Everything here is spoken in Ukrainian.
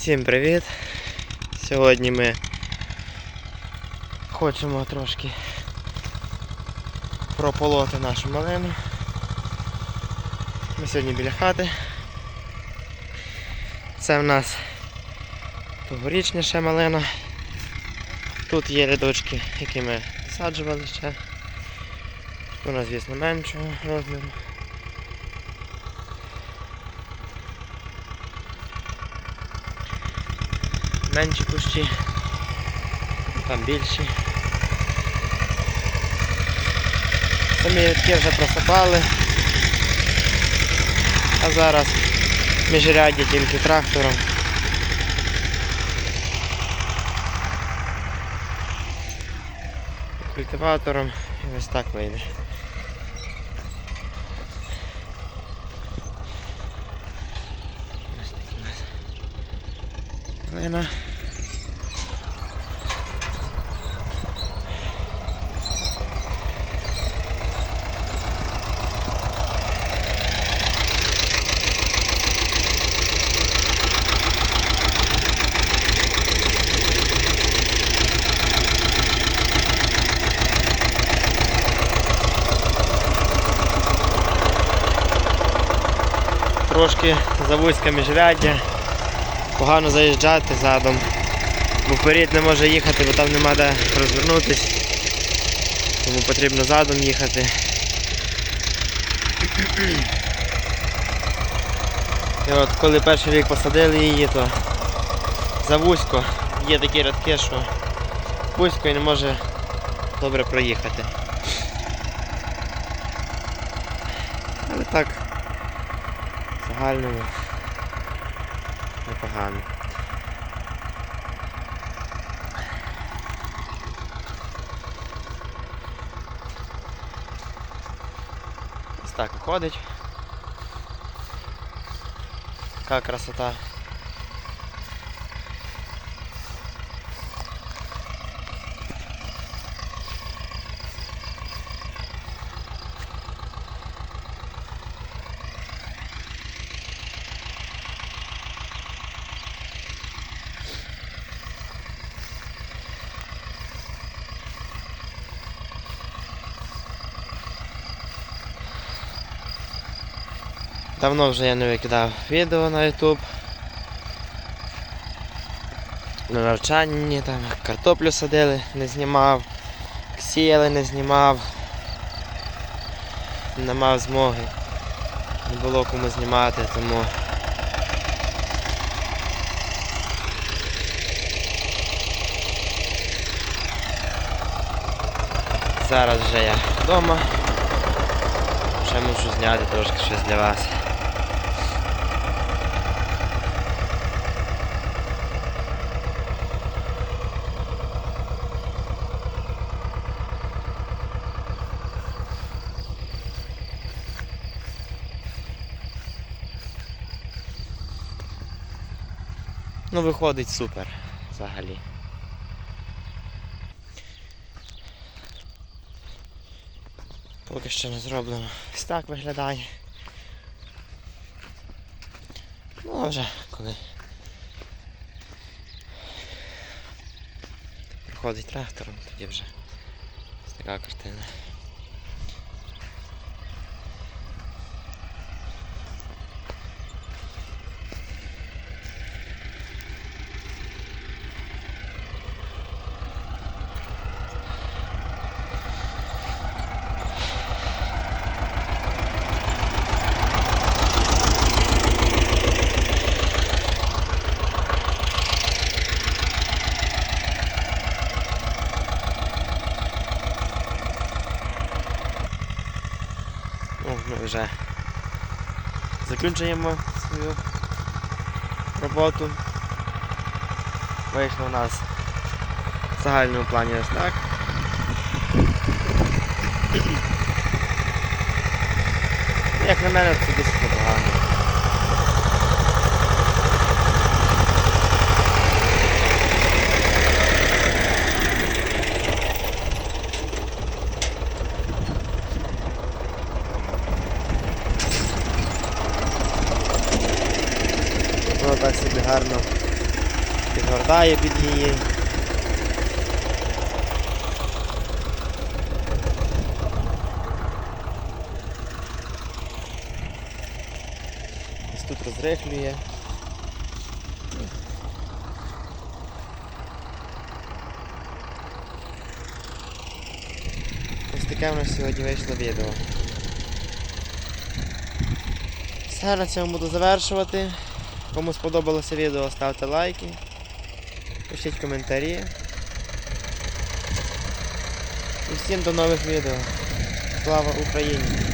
Всім привіт! Сьогодні ми хочемо трошки прополоти нашу малину. Ми сьогодні біля хати. Це в нас тогорічня ще малина. Тут є рядочки, які ми засаджували ще. Нас, звісно, меншого розміру. Менші кущі, там більші. Самі рядки вже просипали. А зараз міжрядді тільки трактором. Культиватором і ось так вийде. Ось такі у нас Глина. Трошки завузьке міжряддя, погано заїжджати задом, бо вперед не може їхати, бо там нема де розвернутись, тому потрібно задом їхати. І от коли перший рік посадили її, то завузько є такі рядки, що вузько і не може добре проїхати. Але так, загальному непогано. Ось так виходить. Така красота. Давно вже я не викидав відео на YouTube. На навчанні там картоплю садили, не знімав, сіяли, не знімав. Не мав змоги. Не було кому знімати, тому. Зараз вже я вдома. Ще мушу зняти трошки щось для вас. Ну, виходить супер взагалі. Поки що не зроблено. Ось так виглядає. Ну а вже коли проходить трактором, тоді вже ось така картина. Вже закінчуємо свою роботу. Вийшло у нас в загальному плані ось так. Як на мене, це досить непогано. Так собі гарно підгортає під її. Ось тут розрихлює. Ось таке в нас сьогодні вийшло відео. Все, на цьому буду завершувати. Кому сподобалося відео, ставте лайки, пишіть коментарі. І всім до нових відео. Слава Україні!